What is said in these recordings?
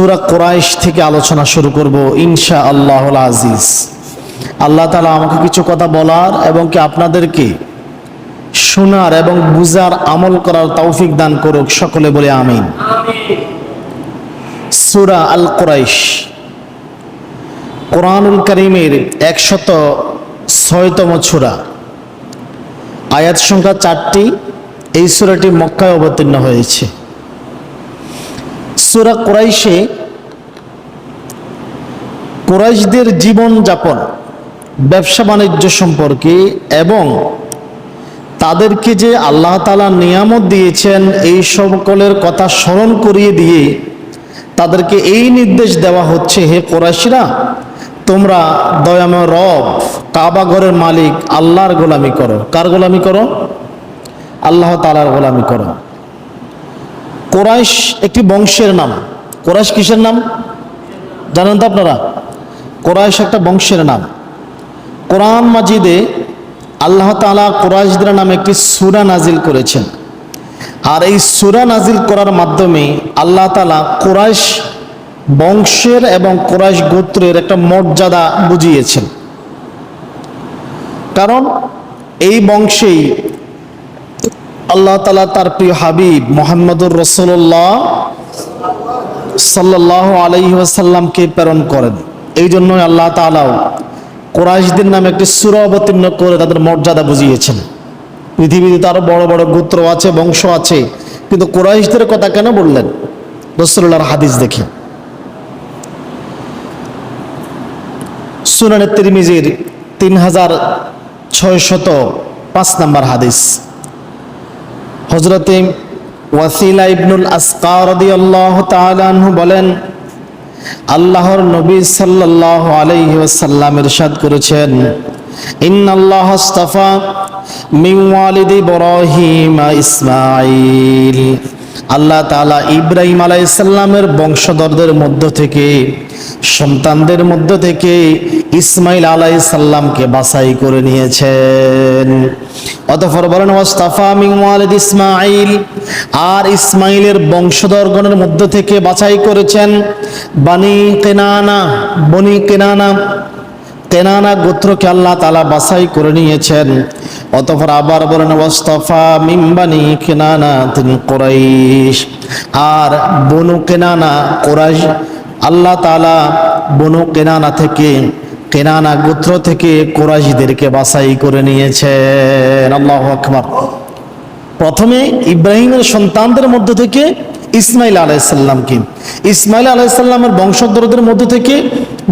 সুরা কোরাইশ থেকে আলোচনা শুরু করব ইনশা আল্লাহ আজিজ। আল্লাহ তালা আমাকে কিছু কথা বলার এবং কি আপনাদেরকে শোনার এবং বুজার আমল করার তৌফিক দান করুক, সকলে বলে আমিন। সুরা আল কোরাইশ কোরআনুল করিমের একশত ছয়তম ছুরা আয়াত সংখ্যা চারটি। এই সুরাটি মক্কায় অবতীর্ণ হয়েছে। সুরা কোরাইশে কোরাইশদের জীবনযাপন ব্যবসা বাণিজ্য সম্পর্কে এবং তাদেরকে যে আল্লাহ তালা নিয়ামত দিয়েছেন এই সকলের কথা স্মরণ করিয়ে দিয়ে তাদেরকে এই নির্দেশ দেওয়া হচ্ছে, হে কোরাইশরা, তোমরা দয়াময় রব, কাবা ঘরের মালিক, আল্লাহর গোলামি করো। কার গোলামি করো? আল্লাহ তালার গোলামি করো। কোরাইশ একটি বংশের নাম। কোরাইশ কিসের নাম? জানেন তো আপনারা? কোরাইশ একটা বংশের নাম। কোরআন মাজিদে আল্লাহ তালা কোরাইশদের নামে একটি সুরা নাজিল করেছেন। আর এই সুরা নাজিল করার মাধ্যমে আল্লাহ তালা কোরাইশ বংশের এবং কোরাইশ গোত্রের একটা মর্যাদা বুঝিয়েছেন। কারণ এই বংশেই আল্লাহ তালা তার প্রিয় হাবিব মোহাম্মদুর রসুল্লাহ সাল্লাহ আলহি আসাল্লামকে প্রেরণ করেন। এই জন্যই আল্লাহ তালাও কোরাইশদের নামে একটি সুর অবতীর্ণ করে তাদের মর্যাদা বুঝিয়েছেন। পৃথিবীতে তো আরও বড় বড় গোত্র আছে, বংশ আছে, কিন্তু কোরাইশদের কথা কেন বললেন? রসুল্লাহর হাদিস দেখে। সুনানে তিরমিজির তিন হাজার ছয়শত পাঁচ নাম্বার হাদিস। হজরতে ওয়াসিলা ইবনুল আসকারদি আল্লাহ তাআলা বলেন, আল্লাহর নবী সাল্লাহ আলাইহি ওয়াসাল্লাম ইরশাদ করেছেন, ইন্নাল্লাহ আস্তাফা মিন ওয়ালিদি ইব্রাহিম ইসমাঈল। আল্লাহ তাআলা ইব্রাহিম আলাইহিস সালামের বংশধরদের মধ্য থেকে, সন্তানদের মধ্য থেকে ইসমাইল আলাইহিস সালামকে বাছাই করে নিয়েছেন। অতঃপর বলেন, ওয়াস্তাফা মিন ওয়ালিদ ইসমাঈল। আর ইসমাইলের বংশধরগণের মধ্য থেকে বাছাই করেছেন বানি কেনানা, বনি কেনানা। কেনানা গোত্রকে আল্লাহ তালা বাছাই করে নিয়েছেন। অতঃপর আবার বলেন, ওয়াস্তফা মিম্বানি কেনানা তিনি কোরাইশ। আর বনু কেনানা, কোরাইশ, আল্লাহ তালা বনু কেনানা থেকে, কেনানা গোত্র থেকে কোরাইশদেরকে বাছাই করে নিয়েছেন। আল্লাহ আকবার। প্রথমে ইব্রাহিমের সন্তানদের মধ্য থেকে ইসমাইল আলাইসাল্লামকে ইসমাইল আলাইসাল্লামের বংশধরদের মধ্য থেকে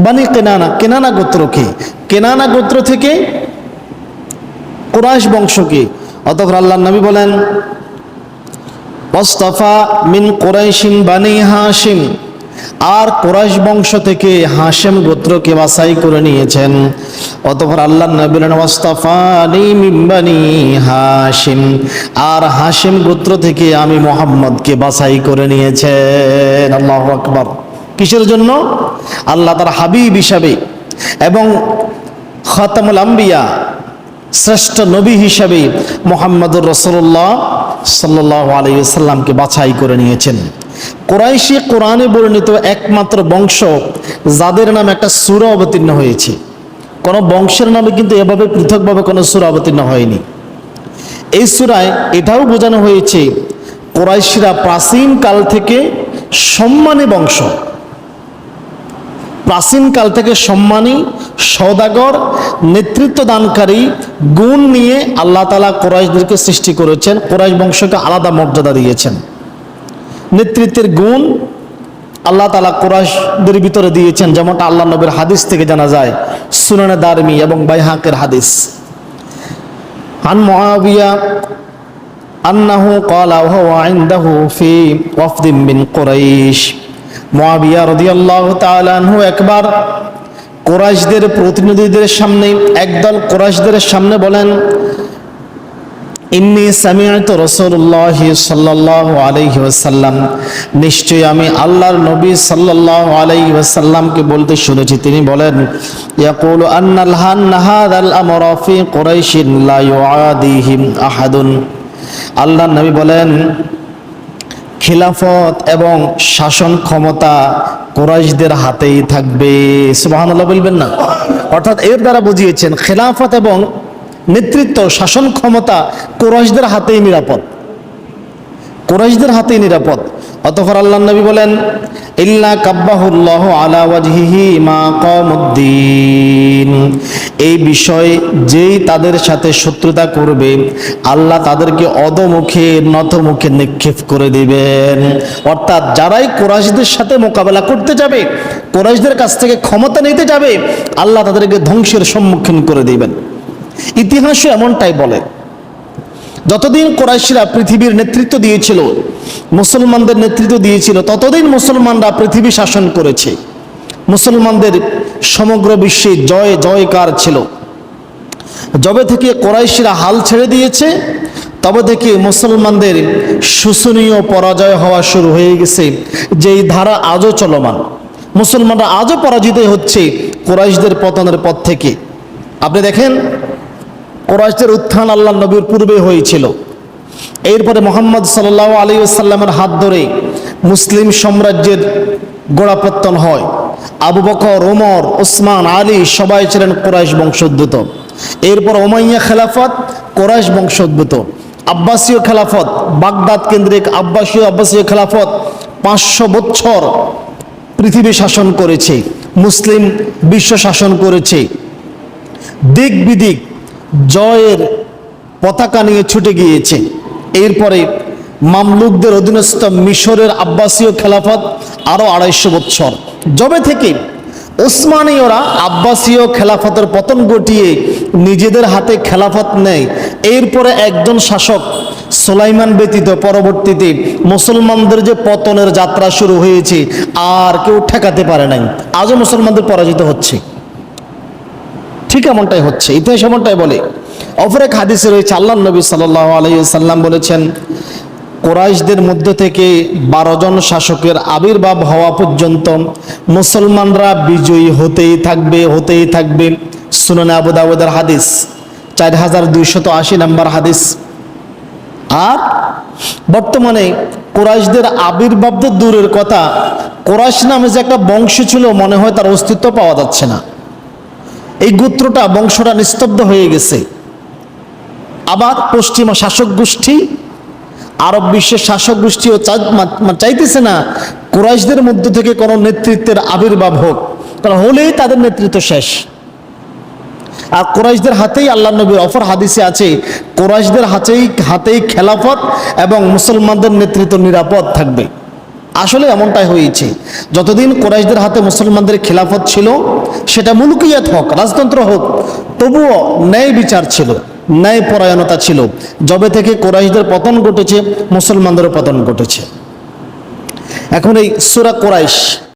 বানি কেনানা কেনানা গোত্রকে, কেনানা গোত্র থেকে কোরআশ বংশকে অতঃপর আল্লাহ নবী বলেন ওস্তফা মিন কোরাইশিন বানি হাসিম আর কোরাইশ বংশ থেকে হাসেম গোত্রকে বাছাই করে নিয়েছেন। অতঃপর আল্লাহ নবী বলেন ওয়াস্তাফানি মিন বানি হাসিম আর হাসিম গোত্র থেকে আমি মোহাম্মদকে বাছাই করে নিয়েছেন। আল্লাহ আকবার। কিসের জন্য? আল্লাহ তার হাবিব হিসাবে। এবং খতামুল আম্বিয়া শ্রেষ্ঠ নবী হিসাবে মোহাম্মদুর রসল্লাহ সাল্লাহ আলাইসাল্লামকে বাছাই করে নিয়েছেন। কোরাইশি কোরআনে বর্ণিত একমাত্র বংশ যাদের নামে একটা সুরা অবতীর্ণ হয়েছে। কোনো বংশের নামে কিন্তু এভাবে পৃথকভাবে কোনো সুরা অবতীর্ণ হয়নি। এই সুরায় এটাও বোঝানো হয়েছে, কোরাইশিরা প্রাচীন কাল থেকে সম্মানী বংশ। প্রাচীন কাল থেকে সম্মানী সৌদাগর নেতৃত্ব দানকারী, গুণ নিয়ে আল্লাহ তালা কোরাইশদেরকে সৃষ্টি করেছেন, কোরাইশ বংশকে আলাদা মর্যাদা দিয়েছেন। নেতৃত্বের গুণ আল্লাহ তালা কোরাইশদের ভিতরে দিয়েছেন, যেমনটা আল্লাহ নবীর হাদিস থেকে জানা যায়, সুনানে দারমি এবং বাইহাকের হাদিস। আন মুআবিয়া আন্নাহু ক্বালা, ওয়া হুয়া ইনদাহু ফি ওয়াফদিন মিন কুরাইশ। মুআবিয়া রাদিয়াল্লাহু তাআলা আনহু একবার কোরাইশদের প্রতিনিধিদের সামনে, একদল কোরাইশদের সামনে বলেন, ইন্নি সামিআতু রাসূলুল্লাহ সাল্লাল্লাহু আলাইহি ওয়াসাল্লাম। নিশ্চয়ই আমি আল্লাহর নবী সাল্লাল্লাহু আলাইহি ওয়াসাল্লামকে বলতে শুনেছি। তিনি বলেন, ইয়াকুলু আন্নাল হান হাদাল আমরা ফি কুরাইশিন লা ইউআদিহিম আহাদুন। আল্লাহর নবী বলেন খিলাফত এবং শাসন ক্ষমতা কোরাইশদের হাতেই থাকবে। সুবাহ বলবেন না? অর্থাৎ এর দ্বারা বুঝিয়েছেন, খেলাফত এবং নেতৃত্ব, শাসন ক্ষমতা কোরাইশদের হাতেই নিরাপদ। কোরাইশদের হাতেই নিরাপদ। অতঃপর আল্লাহ নবী বলেন ইল্লা কাব্বাহুল্লাহ আলা ওয়াজহিহি মা কমুদ্দিন এই বিষয়ে যেই তাদের সাথে শত্রুতা করবে, আল্লাহ তাদেরকে অদমুখে নতমুখে নিক্ষেপ করে দিবেন। অর্থাৎ যারাই কোরাইশদের সাথে মোকাবেলা করতে যাবে, কোরাইশদের কাছ থেকে ক্ষমতা নিতে যাবে, আল্লাহ তাদেরকে ধ্বংসের সম্মুখীন করে দিবেন। ইতিহাসও এমনটাই বলে। যতদিন কোরাইশিরা পৃথিবীর নেতৃত্ব দিয়েছিল, মুসলমানদের নেতৃত্ব দিয়েছিল, ততদিন মুসলমানরা পৃথিবী শাসন করেছে। মুসলমানদের সমগ্র বিশ্বে জয়, জয়কার ছিল। যবে থেকে কোরাইশিরা হাল ছেড়ে দিয়েছে, তবে থেকে মুসলমানদের শোষণীয় পরাজয় হওয়া শুরু হয়ে গেছে, যেই ধারা আজও চলমান। মুসলমানরা আজও পরাজিত হচ্ছে কোরাইশদের পতনের পথ থেকে। আপনি দেখেন কোরাইশদের উত্থান আল্লাহ নবীর পূর্বে হয়েছিল। এরপরে মোহাম্মদ সাল্লাহ আলী সাল্লামের হাত ধরে মুসলিম সাম্রাজ্যের গোড়াপত্তন হয়। আবু বকর ওমর ওসমান আলী সবাই ছিলেন কোরাইশ বংশোদ্ভূত। এরপর ওমাইয়া খেলাফত কোরাইশ বংশোদ্ভূত। আব্বাসীয় খেলাফত, বাগদাদ কেন্দ্রিক আব্বাসীয় আব্বাসীয় খেলাফত পাঁচশো বছর পৃথিবী শাসন করেছে, মুসলিম বিশ্ব শাসন করেছে। দিক বিদিক জয়ের পতাকা নিয়ে ছুটে গিয়েছে। এরপরে মামলুকদের অধীনস্থ মিশরের আব্বাসীয় খেলাফত আরও আড়াইশো বৎসর। জবে থেকে ওসমানীয়রা আব্বাসীয় খেলাফতের পতন ঘটিয়ে নিজেদের হাতে খেলাফত নেয়, এরপরে একজন শাসক সোলাইমান ব্যতীত পরবর্তীতে মুসলমানদের যে পতনের যাত্রা শুরু হয়েছে, আর কেউ ঠেকাতে পারে নাই। আজও মুসলমানদের পরাজিত হচ্ছে। ঠিক এমনটাই হচ্ছে, ইতিহাস এমনটাই বলে। অপর এক হাদিসে রয়েছে, আল্লাহ নবী সাল্লাহ আলাইসাল্লাম বলেছেন, কোরাইশদের মধ্য থেকে বারো জন শাসকের আবির্ভাব হওয়া পর্যন্ত মুসলমানরা বিজয়ী হতেই থাকবে হতেই থাকবে। সুনানে আবু দাউদের হাদিস, চার হাজার দুইশত আশি নাম্বার হাদিস। আর বর্তমানে কোরাইশদের আবির্ভাব তো দূরের কথা, কোরাইশ নামে যে একটা বংশ ছিল, মনে হয় তার অস্তিত্ব পাওয়া যাচ্ছে না। এই গোত্রটা, বংশটা নিস্তব্ধ হয়ে গেছে। আবার পশ্চিমা শাসক গোষ্ঠী, আরব বিশ্বের শাসক গোষ্ঠীও চাইতেছে না, কুরাইশদের মধ্য থেকে কোনো নেতৃত্বের আবির্ভাব হোক। কারণ হলেই তাদের নেতৃত্ব শেষ। আর কোরাইশদের হাতেই আল্লাহ নবীর অফর হাদিসে আছে, কোরাইশদের হাতেই হাতেই খেলাফত এবং মুসলমানদের নেতৃত্ব নিরাপদ থাকবে। আসলে এমনটাই হয়েছে। যতদিন কোরাইশদের হাতে মুসলমানদের খেলাফত ছিল, সেটা মুলুকিয়াত হোক, রাজতন্ত্র হোক, তবুও ন্যায় বিচার ছিল, ন্যায় পরায়ণতা ছিল। যবে থেকে কোরাইশদের পতন ঘটেছে, মুসলমানদেরও পতন ঘটেছে। এখন এই সুরা কোরাইশ